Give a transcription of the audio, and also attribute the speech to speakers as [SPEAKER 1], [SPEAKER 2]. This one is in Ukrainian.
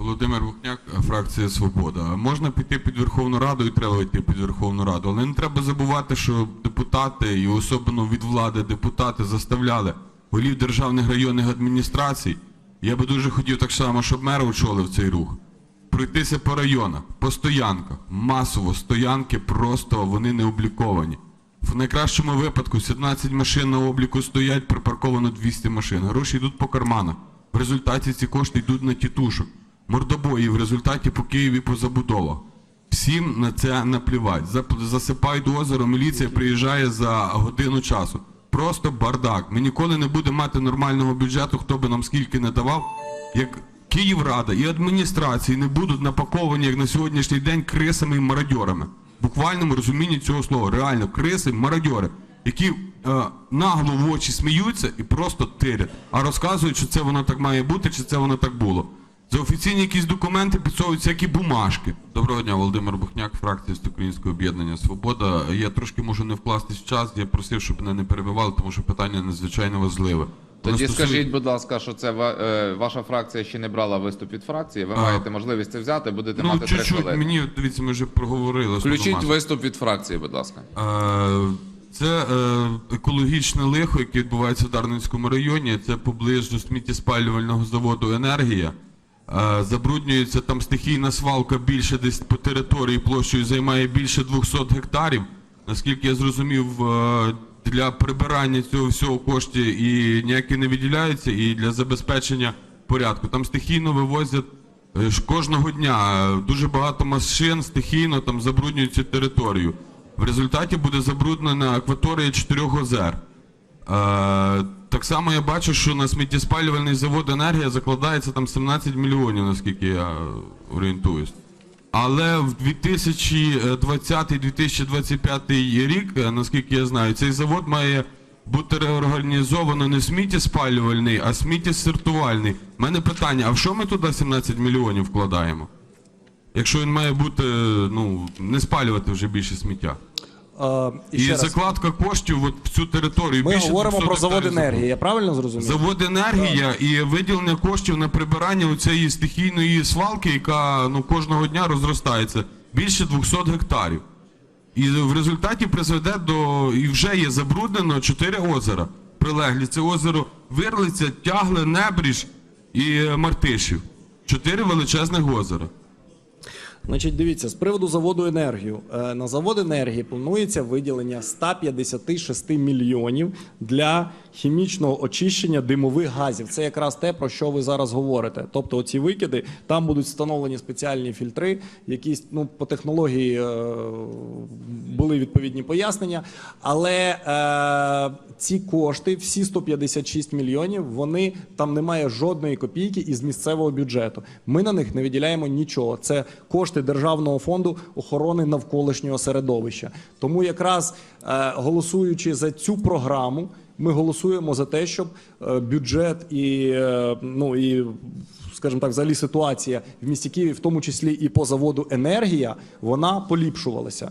[SPEAKER 1] Володимир Бухняк, фракція Свобода. Можна піти під Верховну Раду і треба йти під Верховну Раду, але не треба забувати, що депутати і особливо від влади депутати заставляли голів державних районних адміністрацій. Я би дуже хотів так само, щоб мер очолив цей рух. Пройтися по районах, по стоянках, масово стоянки просто вони не обліковані. В найкращому випадку 17 машин на обліку стоять, припарковано 200 машин. Гроші йдуть по карманах. В результаті ці кошти йдуть на тітушок. Мордобої в результаті по Києві по забудовах. Всім на це наплівать. Засипають озеро, міліція приїжджає за годину часу. Просто бардак. Ми ніколи не будемо мати нормального бюджету, хто би нам скільки не давав. Як Київрада і адміністрації не будуть напаковані, як на сьогоднішній день, крисами і мародьорами. В буквальному розумінні цього слова. Реально, криси, мародьори, які е, нагло в очі сміються і просто тирять, а розказують, що це воно так має бути, чи це воно так було. За офіційні якісь документи підсовують всякі бумажки. Доброго дня, Володимир Бухняк, фракція Всеукраїнського об'єднання Свобода. Я трошки можу не вкластись в час. Я просив, щоб мене не перебивали, тому що питання надзвичайно важливе.
[SPEAKER 2] Тоді
[SPEAKER 1] стосує-
[SPEAKER 2] скажіть, будь ласка, що це е, ваша фракція ще не брала виступ від фракції. Ви
[SPEAKER 1] А.
[SPEAKER 2] маєте можливість це взяти, будете
[SPEAKER 1] Ну,
[SPEAKER 2] мати три
[SPEAKER 1] чуть-чуть,
[SPEAKER 2] хвилини.
[SPEAKER 1] мені, дивіться, ми вже проговорили.
[SPEAKER 2] Включіть виступ від фракції, будь ласка.
[SPEAKER 1] Е, Це е, екологічне лихо, яке відбувається в Дарницькому районі. Це поблизу сміттєспалювального заводу Енергія. Забруднюється там стихійна свалка більше десь по території площею займає більше 200 гектарів. Наскільки я зрозумів, для прибирання цього всього коштів і ніякі не виділяються, і для забезпечення порядку. Там стихійно вивозять е, кожного дня дуже багато машин стихійно там забруднюють цю територію. В результаті буде забруднена акваторія чотирьох озер. Е, так само я бачу, що на сміттєспалювальний завод енергія закладається там 17 мільйонів, наскільки я е, орієнтуюсь. Але в 2020-2025 рік, е, наскільки я знаю, цей завод має бути реорганізовано не сміттєспалювальний, а сміттєсортувальний. У мене питання: а в що ми туди 17 мільйонів вкладаємо? Якщо він має бути, ну, не спалювати вже більше сміття.
[SPEAKER 3] Е, і
[SPEAKER 1] І
[SPEAKER 3] ще раз,
[SPEAKER 1] закладка коштів от в цю територію.
[SPEAKER 3] ми
[SPEAKER 1] більше
[SPEAKER 3] говоримо
[SPEAKER 1] 200
[SPEAKER 3] про завод
[SPEAKER 1] гектарів
[SPEAKER 3] енергії. Я правильно зрозумів?
[SPEAKER 1] Завод енергія і виділення коштів на прибирання цієї стихійної свалки, яка ну, кожного дня розростається, більше 200 гектарів. І в результаті призведе до. І вже є забруднено 4 озера прилеглі. Це озеро Вирлиця, Тягле, Небріж і Мартишів. Чотири величезних озера.
[SPEAKER 3] Значить, дивіться, з приводу заводу енергію. Е, На завод енергії планується виділення 156 мільйонів для хімічного очищення димових газів. Це якраз те, про що ви зараз говорите. Тобто, оці викиди, там будуть встановлені спеціальні фільтри, якісь ну, по технології е, були відповідні пояснення. Але е, ці кошти, всі 156 мільйонів, вони там немає жодної копійки із місцевого бюджету. Ми на них не виділяємо нічого. Це кошти Державного фонду охорони навколишнього середовища. Тому якраз е, голосуючи за цю програму, ми голосуємо за те, щоб е, бюджет і е, ну і. Скажімо так, взагалі ситуація в місті Києві, в тому числі і по заводу енергія, вона поліпшувалася.